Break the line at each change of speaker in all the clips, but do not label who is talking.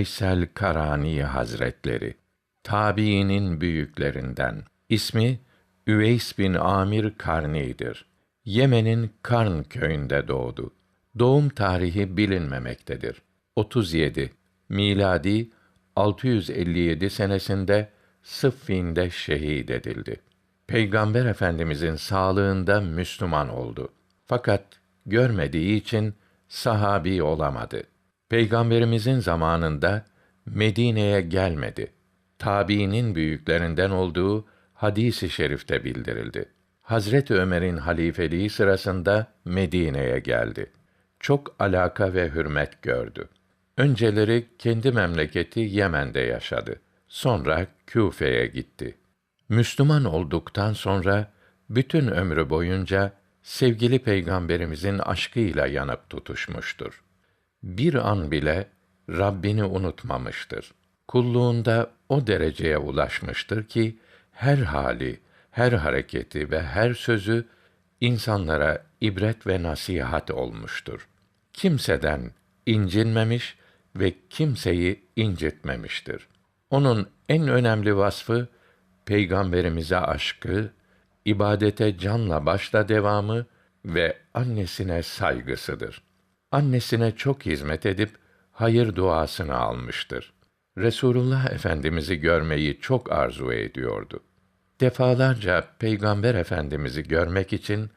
Veysel Karani Hazretleri tabiinin büyüklerinden. İsmi Üveys bin Amir Karni'dir. Yemen'in Karn köyünde doğdu. Doğum tarihi bilinmemektedir. 37 miladi 657 senesinde Sıffin'de şehit edildi. Peygamber Efendimizin sağlığında Müslüman oldu. Fakat görmediği için sahabi olamadı. Peygamberimizin zamanında Medine'ye gelmedi. Tabiinin büyüklerinden olduğu hadisi şerifte bildirildi. Hazret Ömer'in halifeliği sırasında Medine'ye geldi. Çok alaka ve hürmet gördü. Önceleri kendi memleketi Yemen'de yaşadı. Sonra Küfe'ye gitti. Müslüman olduktan sonra bütün ömrü boyunca sevgili peygamberimizin aşkıyla yanıp tutuşmuştur. Bir an bile Rabbini unutmamıştır. Kulluğunda o dereceye ulaşmıştır ki her hali, her hareketi ve her sözü insanlara ibret ve nasihat olmuştur. Kimseden incinmemiş ve kimseyi incitmemiştir. Onun en önemli vasfı peygamberimize aşkı, ibadete canla başla devamı ve annesine saygısıdır. Annesine çok hizmet edip hayır duasını almıştır. Resulullah Efendimizi görmeyi çok arzu ediyordu. Defalarca Peygamber Efendimizi görmek için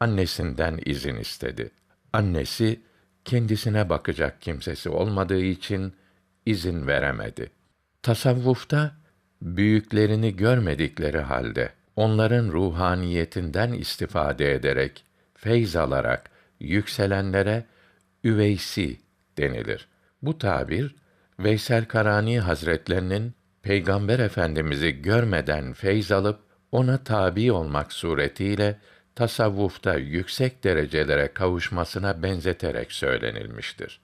annesinden izin istedi. Annesi kendisine bakacak kimsesi olmadığı için izin veremedi. Tasavvufta büyüklerini görmedikleri halde onların ruhaniyetinden istifade ederek feyz alarak yükselenlere üveysi denilir. Bu tabir Veysel Karani Hazretlerinin Peygamber Efendimizi görmeden feyz alıp ona tabi olmak suretiyle tasavvufta yüksek derecelere kavuşmasına benzeterek söylenilmiştir.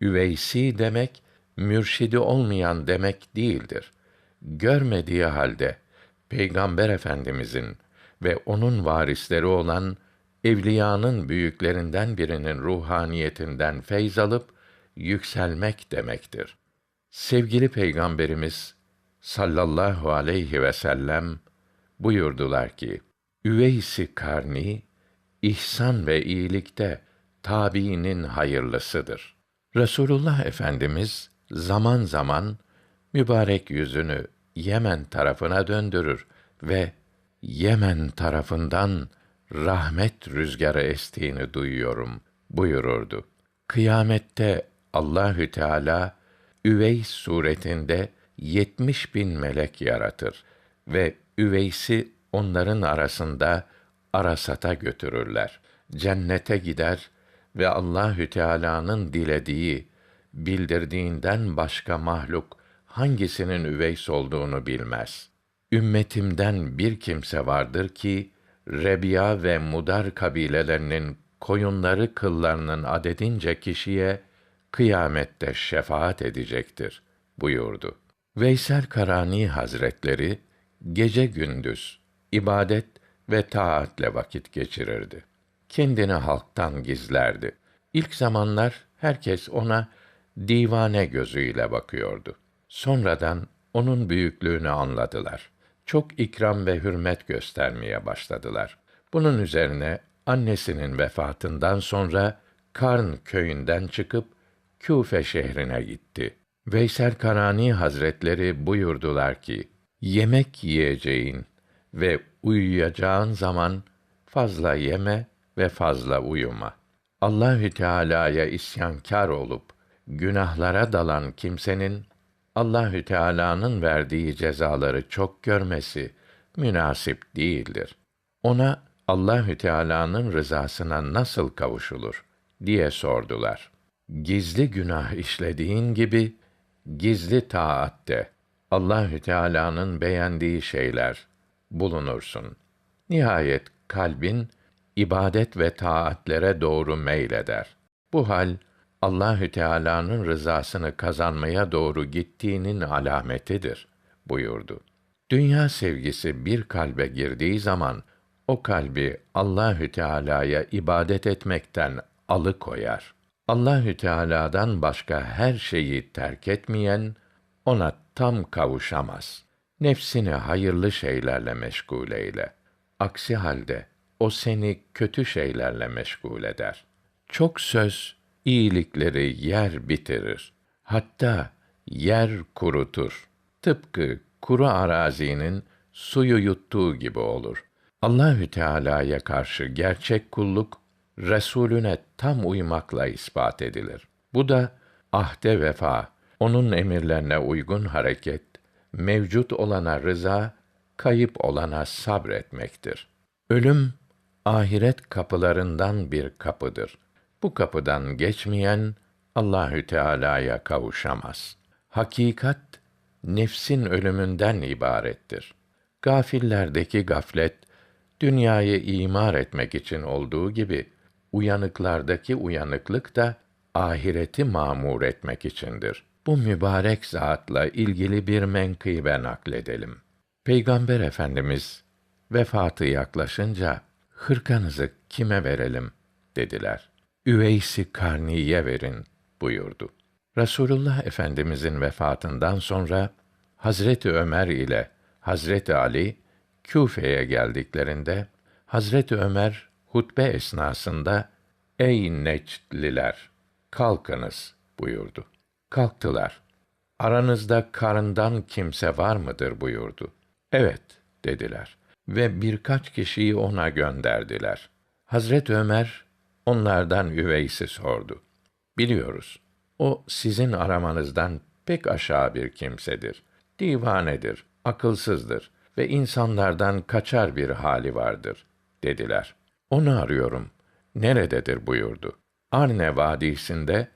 Üveysi demek mürşidi olmayan demek değildir. Görmediği halde Peygamber Efendimizin ve onun varisleri olan evliyanın büyüklerinden birinin ruhaniyetinden feyz alıp yükselmek demektir. Sevgili Peygamberimiz sallallahu aleyhi ve sellem buyurdular ki: Üveysi karni ihsan ve iyilikte tabiinin hayırlısıdır. Resulullah Efendimiz zaman zaman mübarek yüzünü Yemen tarafına döndürür ve Yemen tarafından rahmet rüzgarı estiğini duyuyorum buyururdu. Kıyamette Allahü Teala Üveys suretinde yetmiş bin melek yaratır ve Üveys'i onların arasında arasata götürürler. Cennete gider ve Allahü Teala'nın dilediği, bildirdiğinden başka mahluk hangisinin üveys olduğunu bilmez. Ümmetimden bir kimse vardır ki Rebiya ve Mudar kabilelerinin koyunları kıllarının adedince kişiye kıyamette şefaat edecektir buyurdu. Veysel Karani Hazretleri gece gündüz ibadet ve taatle vakit geçirirdi. Kendini halktan gizlerdi. İlk zamanlar herkes ona divane gözüyle bakıyordu. Sonradan onun büyüklüğünü anladılar. Çok ikram ve hürmet göstermeye başladılar. Bunun üzerine annesinin vefatından sonra Karn köyünden çıkıp Küfe şehrine gitti. Veysel Karani Hazretleri buyurdular ki: Yemek yiyeceğin ve uyuyacağın zaman fazla yeme ve fazla uyuma. Allahü Teala'ya isyankar olup günahlara dalan kimsenin Allahü Teala'nın verdiği cezaları çok görmesi münasip değildir. Ona Allahü Teala'nın rızasına nasıl kavuşulur diye sordular. Gizli günah işlediğin gibi gizli taatte Allahü Teala'nın beğendiği şeyler bulunursun. Nihayet kalbin ibadet ve taatlere doğru meyleder. Bu hal Allahü Teala'nın rızasını kazanmaya doğru gittiğinin alametidir buyurdu. Dünya sevgisi bir kalbe girdiği zaman o kalbi Allahü Teala'ya ibadet etmekten alıkoyar. Allahü Teala'dan başka her şeyi terk etmeyen ona tam kavuşamaz. Nefsini hayırlı şeylerle meşgul eyle. Aksi halde o seni kötü şeylerle meşgul eder. Çok söz iyilikleri yer bitirir. Hatta yer kurutur. Tıpkı kuru arazinin suyu yuttuğu gibi olur. Allahü Teala'ya karşı gerçek kulluk Resulüne tam uymakla ispat edilir. Bu da ahde vefa, onun emirlerine uygun hareket, mevcut olana rıza, kayıp olana sabretmektir. Ölüm ahiret kapılarından bir kapıdır. Bu kapıdan geçmeyen Allahü Teala'ya kavuşamaz. Hakikat nefsin ölümünden ibarettir. Gafillerdeki gaflet dünyayı imar etmek için olduğu gibi uyanıklardaki uyanıklık da ahireti mamur etmek içindir. Bu mübarek zatla ilgili bir menkıbe nakledelim. Peygamber Efendimiz vefatı yaklaşınca hırkanızı kime verelim dediler. Üveysi Karni'ye verin buyurdu. Resulullah Efendimizin vefatından sonra Hazreti Ömer ile Hazreti Ali Küfe'ye geldiklerinde Hazreti Ömer hutbe esnasında Ey Necdliler kalkınız buyurdu. Kalktılar. Aranızda karından kimse var mıdır buyurdu. Evet dediler ve birkaç kişiyi ona gönderdiler. Hazret Ömer onlardan Üveys'i sordu. Biliyoruz. O sizin aramanızdan pek aşağı bir kimsedir. Divanedir, akılsızdır ve insanlardan kaçar bir hali vardır, dediler. Onu arıyorum. Nerededir buyurdu. Arne vadisinde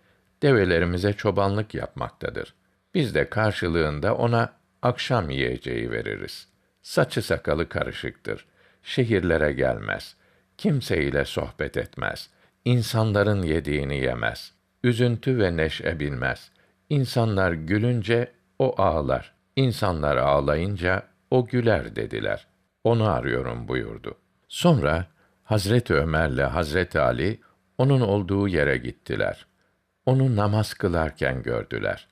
develerimize çobanlık yapmaktadır. Biz de karşılığında ona akşam yiyeceği veririz. Saçı sakalı karışıktır. Şehirlere gelmez. Kimseyle sohbet etmez. İnsanların yediğini yemez. Üzüntü ve neşe bilmez. İnsanlar gülünce o ağlar. İnsanlar ağlayınca o güler dediler. Onu arıyorum buyurdu. Sonra Hazreti Ömer'le Hazreti Ali onun olduğu yere gittiler. Onu namaz kılarken gördüler.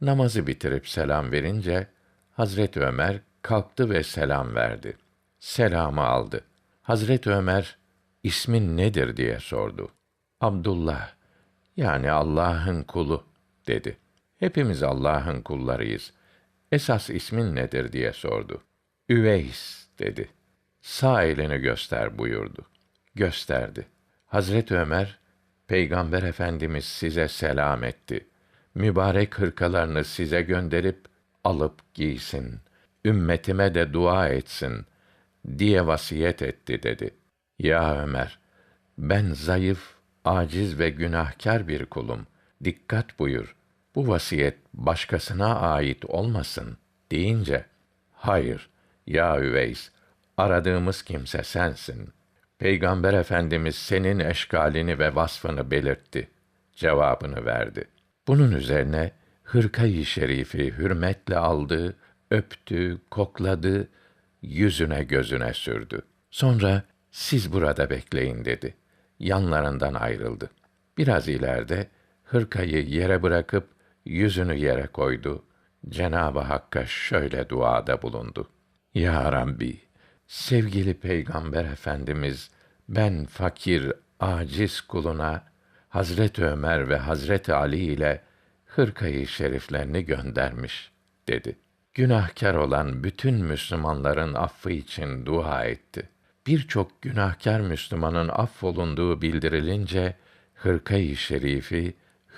Namazı bitirip selam verince Hazreti Ömer kalktı ve selam verdi. Selamı aldı. Hazreti Ömer ismin nedir diye sordu. Abdullah yani Allah'ın kulu dedi. Hepimiz Allah'ın kullarıyız. Esas ismin nedir diye sordu. Üveys dedi. Sağ elini göster buyurdu. Gösterdi. Hazret Ömer, Peygamber Efendimiz size selam etti. Mübarek hırkalarını size gönderip alıp giysin. Ümmetime de dua etsin diye vasiyet etti dedi. Ya Ömer, ben zayıf, aciz ve günahkar bir kulum. Dikkat buyur. Bu vasiyet başkasına ait olmasın deyince, hayır, ya Üveys, aradığımız kimse sensin. Peygamber Efendimiz senin eşkalini ve vasfını belirtti. Cevabını verdi. Bunun üzerine hırkayı şerifi hürmetle aldı, öptü, kokladı, yüzüne gözüne sürdü. Sonra siz burada bekleyin dedi. Yanlarından ayrıldı. Biraz ileride hırkayı yere bırakıp yüzünü yere koydu. Cenabı Hakk'a şöyle duada bulundu. Ya Rabbi, sevgili Peygamber Efendimiz, ben fakir, aciz kuluna Hazret Ömer ve Hazret Ali ile hırkayı şeriflerini göndermiş dedi. Günahkar olan bütün Müslümanların affı için dua etti. Birçok günahkar Müslümanın affolunduğu bildirilince hırkayı şerifi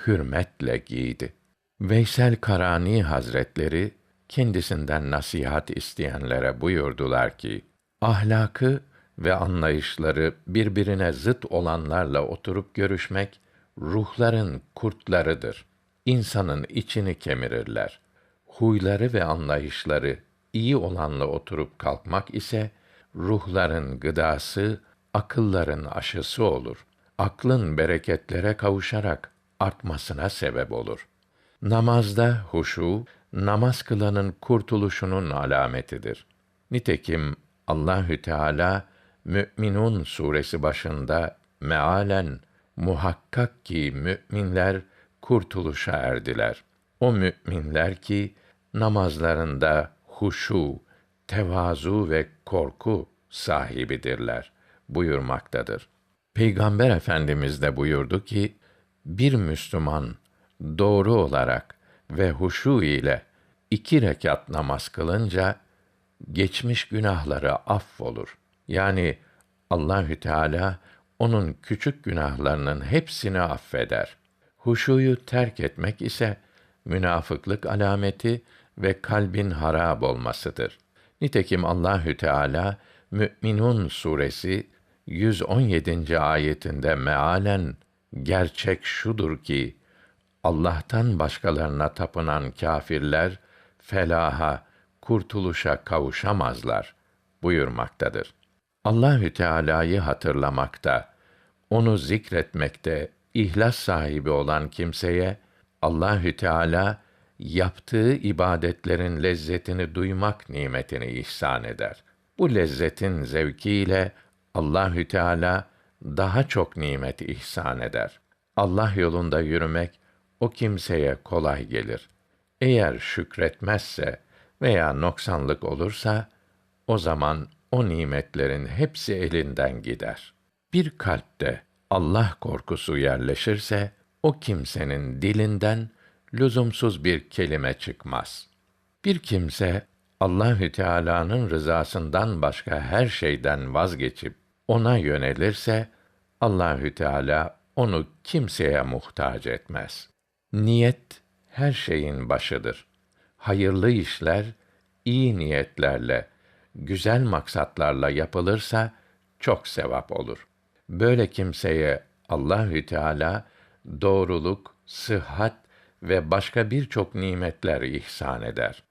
hürmetle giydi. Veysel Karani Hazretleri kendisinden nasihat isteyenlere buyurdular ki: Ahlakı ve anlayışları birbirine zıt olanlarla oturup görüşmek ruhların kurtlarıdır. İnsanın içini kemirirler. Huyları ve anlayışları iyi olanla oturup kalkmak ise ruhların gıdası, akılların aşısı olur. Aklın bereketlere kavuşarak artmasına sebep olur. Namazda huşu, namaz kılanın kurtuluşunun alametidir. Nitekim Allahü Teala Mü'minun suresi başında mealen Muhakkak ki müminler kurtuluşa erdiler. O müminler ki namazlarında huşu, tevazu ve korku sahibidirler buyurmaktadır. Peygamber Efendimiz de buyurdu ki, bir Müslüman doğru olarak ve huşu ile iki rekat namaz kılınca geçmiş günahları affolur. Yani Allahü Teala onun küçük günahlarının hepsini affeder. Huşuyu terk etmek ise münafıklık alameti ve kalbin harab olmasıdır. Nitekim Allahü Teala Mü'minun suresi 117. ayetinde mealen gerçek şudur ki Allah'tan başkalarına tapınan kâfirler felaha, kurtuluşa kavuşamazlar buyurmaktadır. Allahü Teala'yı hatırlamakta, onu zikretmekte ihlas sahibi olan kimseye Allahü Teala yaptığı ibadetlerin lezzetini duymak nimetini ihsan eder. Bu lezzetin zevkiyle Allahü Teala daha çok nimet ihsan eder. Allah yolunda yürümek o kimseye kolay gelir. Eğer şükretmezse veya noksanlık olursa o zaman o nimetlerin hepsi elinden gider. Bir kalpte Allah korkusu yerleşirse o kimsenin dilinden lüzumsuz bir kelime çıkmaz. Bir kimse Allahü Teala'nın rızasından başka her şeyden vazgeçip ona yönelirse Allahü Teala onu kimseye muhtaç etmez. Niyet her şeyin başıdır. Hayırlı işler iyi niyetlerle, güzel maksatlarla yapılırsa çok sevap olur. Böyle kimseye Allahü Teala doğruluk, sıhhat ve başka birçok nimetler ihsan eder.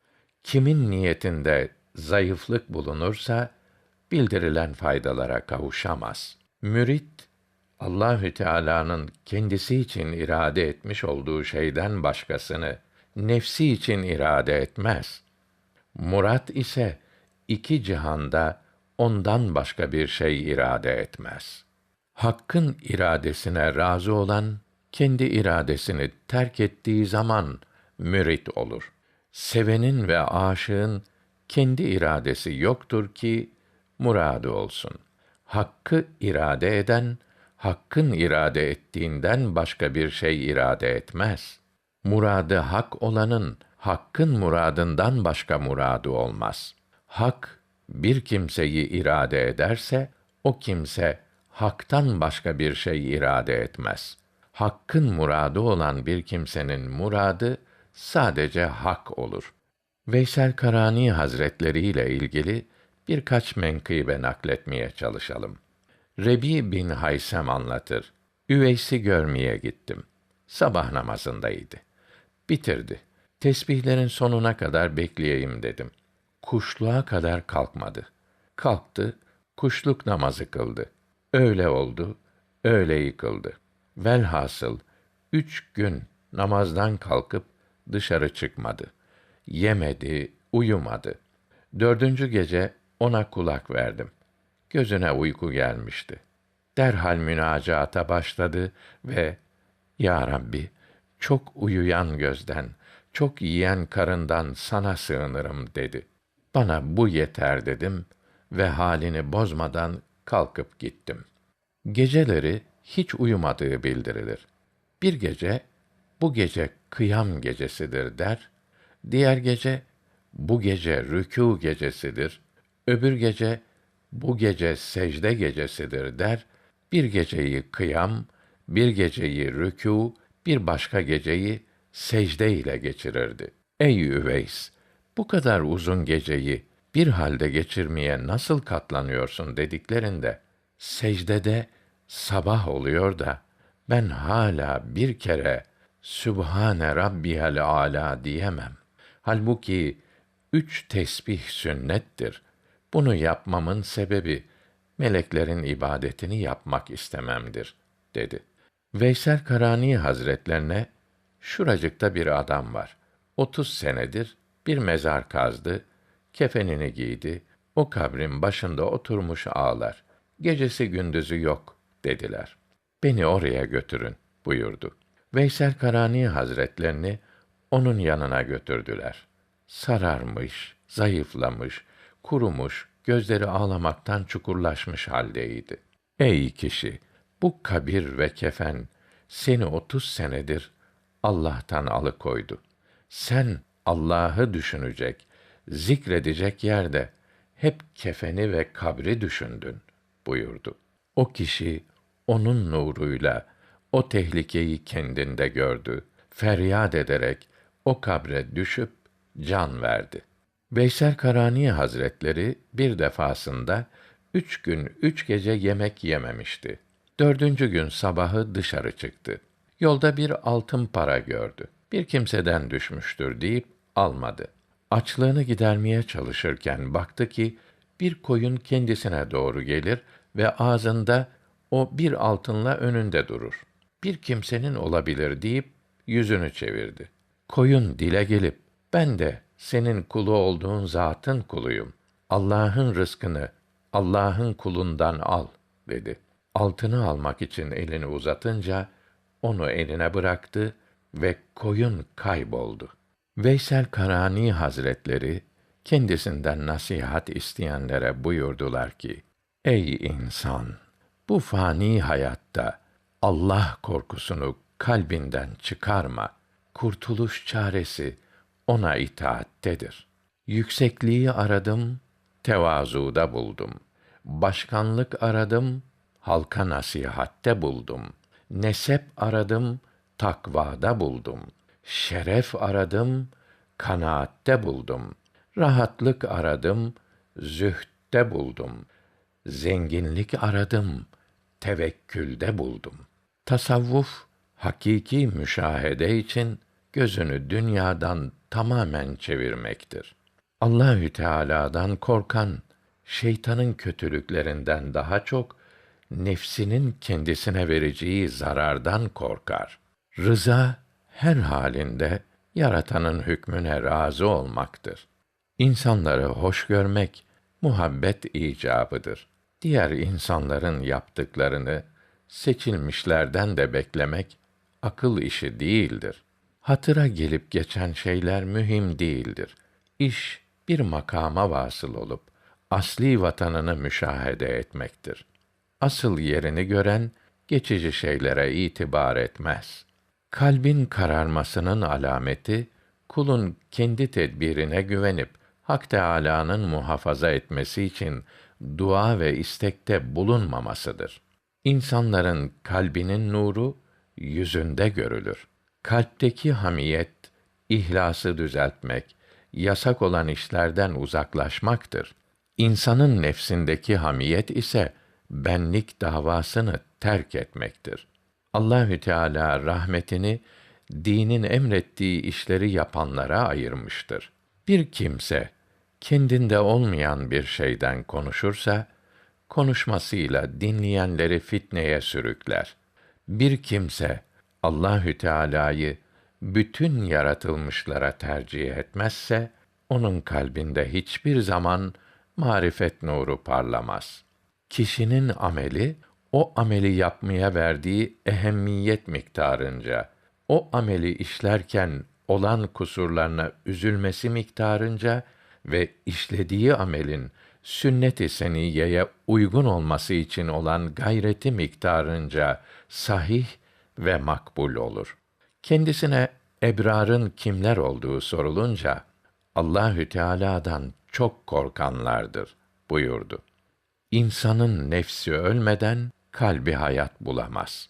Kimin niyetinde zayıflık bulunursa bildirilen faydalara kavuşamaz. Mürit Allahü Teala'nın kendisi için irade etmiş olduğu şeyden başkasını nefsi için irade etmez. Murat ise iki cihanda ondan başka bir şey irade etmez. Hakkın iradesine razı olan kendi iradesini terk ettiği zaman mürit olur. Sevenin ve aşığın kendi iradesi yoktur ki muradı olsun. Hakkı irade eden hakkın irade ettiğinden başka bir şey irade etmez. Muradı hak olanın hakkın muradından başka muradı olmaz. Hak bir kimseyi irade ederse o kimse haktan başka bir şey irade etmez. Hakkın muradı olan bir kimsenin muradı sadece hak olur. Veysel Karani Hazretleri ile ilgili birkaç menkıbe nakletmeye çalışalım. Rebi bin Haysem anlatır. Üveys'i görmeye gittim. Sabah namazındaydı. Bitirdi. Tesbihlerin sonuna kadar bekleyeyim dedim. Kuşluğa kadar kalkmadı. Kalktı, kuşluk namazı kıldı. Öyle oldu, öyle yıkıldı. Velhasıl üç gün namazdan kalkıp dışarı çıkmadı. Yemedi, uyumadı. Dördüncü gece ona kulak verdim. Gözüne uyku gelmişti. Derhal münacaata başladı ve Ya Rabbi, çok uyuyan gözden, çok yiyen karından sana sığınırım dedi. Bana bu yeter dedim ve halini bozmadan kalkıp gittim. Geceleri hiç uyumadığı bildirilir. Bir gece, bu gece kıyam gecesidir der, diğer gece, bu gece rükû gecesidir, öbür gece, bu gece secde gecesidir der, bir geceyi kıyam, bir geceyi rükû, bir başka geceyi secde ile geçirirdi. Ey Üveys! Bu kadar uzun geceyi bir halde geçirmeye nasıl katlanıyorsun dediklerinde, secdede sabah oluyor da, ben hala bir kere Sübhane Rabbiyel Ala diyemem. Halbuki üç tesbih sünnettir. Bunu yapmamın sebebi meleklerin ibadetini yapmak istememdir dedi. Veysel Karani Hazretlerine şuracıkta bir adam var. Otuz senedir bir mezar kazdı, kefenini giydi, o kabrin başında oturmuş ağlar. Gecesi gündüzü yok dediler. beni oraya götürün buyurdu. Veysel Karani Hazretlerini onun yanına götürdüler. Sararmış, zayıflamış, kurumuş, gözleri ağlamaktan çukurlaşmış haldeydi. Ey kişi, bu kabir ve kefen seni otuz senedir Allah'tan alıkoydu. Sen Allah'ı düşünecek, zikredecek yerde hep kefeni ve kabri düşündün buyurdu. O kişi onun nuruyla o tehlikeyi kendinde gördü. Feryat ederek o kabre düşüp can verdi. Veysel Karani Hazretleri bir defasında üç gün üç gece yemek yememişti. Dördüncü gün sabahı dışarı çıktı. Yolda bir altın para gördü. Bir kimseden düşmüştür deyip almadı. Açlığını gidermeye çalışırken baktı ki bir koyun kendisine doğru gelir ve ağzında o bir altınla önünde durur. Bir kimsenin olabilir deyip yüzünü çevirdi. Koyun dile gelip ben de senin kulu olduğun zatın kuluyum. Allah'ın rızkını Allah'ın kulundan al dedi. Altını almak için elini uzatınca onu eline bıraktı ve koyun kayboldu. Veysel Karani Hazretleri kendisinden nasihat isteyenlere buyurdular ki: Ey insan, bu fani hayatta Allah korkusunu kalbinden çıkarma. Kurtuluş çaresi ona itaattedir. Yüksekliği aradım, tevazuda buldum. Başkanlık aradım, halka nasihatte buldum. Nesep aradım, takvada buldum. Şeref aradım, kanaatte buldum. Rahatlık aradım, zühtte buldum. Zenginlik aradım, tevekkülde buldum. Tasavvuf hakiki müşahede için gözünü dünyadan tamamen çevirmektir. Allahü Teala'dan korkan şeytanın kötülüklerinden daha çok nefsinin kendisine vereceği zarardan korkar. Rıza her halinde yaratanın hükmüne razı olmaktır. İnsanları hoş görmek muhabbet icabıdır. Diğer insanların yaptıklarını seçilmişlerden de beklemek akıl işi değildir. Hatıra gelip geçen şeyler mühim değildir. İş bir makama vasıl olup asli vatanını müşahede etmektir. Asıl yerini gören geçici şeylere itibar etmez. Kalbin kararmasının alameti kulun kendi tedbirine güvenip Hak Teâlâ'nın muhafaza etmesi için dua ve istekte bulunmamasıdır. İnsanların kalbinin nuru yüzünde görülür. Kalpteki hamiyet, ihlası düzeltmek, yasak olan işlerden uzaklaşmaktır. İnsanın nefsindeki hamiyet ise benlik davasını terk etmektir. Allahü Teala rahmetini dinin emrettiği işleri yapanlara ayırmıştır. Bir kimse kendinde olmayan bir şeyden konuşursa konuşmasıyla dinleyenleri fitneye sürükler. Bir kimse Allahü Teala'yı bütün yaratılmışlara tercih etmezse onun kalbinde hiçbir zaman marifet nuru parlamaz. Kişinin ameli o ameli yapmaya verdiği ehemmiyet miktarınca, o ameli işlerken olan kusurlarına üzülmesi miktarınca ve işlediği amelin sünnet-i seniyeye uygun olması için olan gayreti miktarınca sahih ve makbul olur. Kendisine ebrarın kimler olduğu sorulunca Allahü Teala'dan çok korkanlardır buyurdu. İnsanın nefsi ölmeden kalbi hayat bulamaz.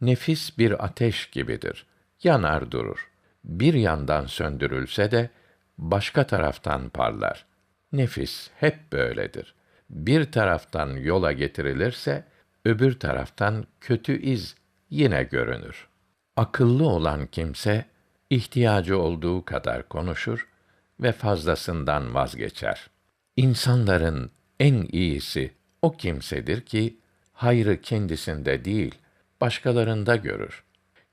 Nefis bir ateş gibidir. Yanar durur. Bir yandan söndürülse de başka taraftan parlar. Nefis hep böyledir. Bir taraftan yola getirilirse öbür taraftan kötü iz yine görünür. Akıllı olan kimse ihtiyacı olduğu kadar konuşur ve fazlasından vazgeçer. İnsanların en iyisi o kimsedir ki hayrı kendisinde değil, başkalarında görür.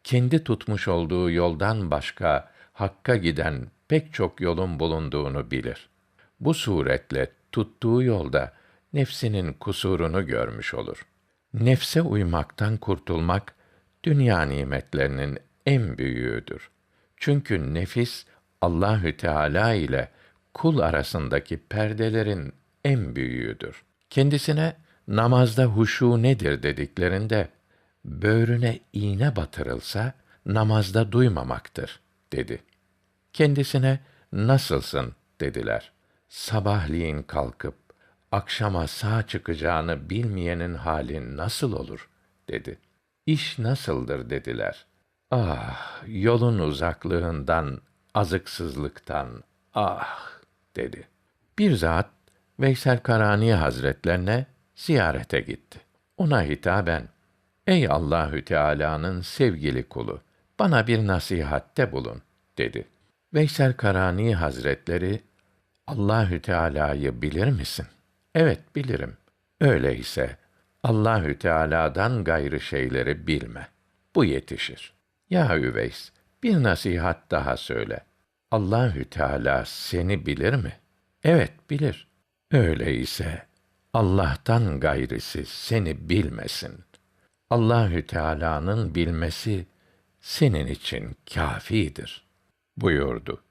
Kendi tutmuş olduğu yoldan başka hakka giden pek çok yolun bulunduğunu bilir. Bu suretle tuttuğu yolda nefsinin kusurunu görmüş olur. Nefse uymaktan kurtulmak dünya nimetlerinin en büyüğüdür. Çünkü nefis Allahü Teala ile kul arasındaki perdelerin en büyüğüdür. Kendisine namazda huşu nedir dediklerinde böğrüne iğne batırılsa namazda duymamaktır dedi. Kendisine nasılsın dediler. Sabahleyin kalkıp akşama sağ çıkacağını bilmeyenin hali nasıl olur dedi. İş nasıldır dediler. Ah, yolun uzaklığından, azıksızlıktan, ah dedi. Bir zat Veysel Karani Hazretlerine ziyarete gitti. Ona hitaben, Ey Allahü Teala'nın sevgili kulu, bana bir nasihatte bulun, dedi. Veysel Karani Hazretleri, Allahü Teala'yı bilir misin? Evet, bilirim. Öyleyse Allahü Teala'dan gayrı şeyleri bilme. Bu yetişir. Ya Üveys, bir nasihat daha söyle. Allahü Teala seni bilir mi? Evet, bilir. Öyleyse Allah'tan gayrısı seni bilmesin. Allahü Teala'nın bilmesi senin için kâfidir buyurdu.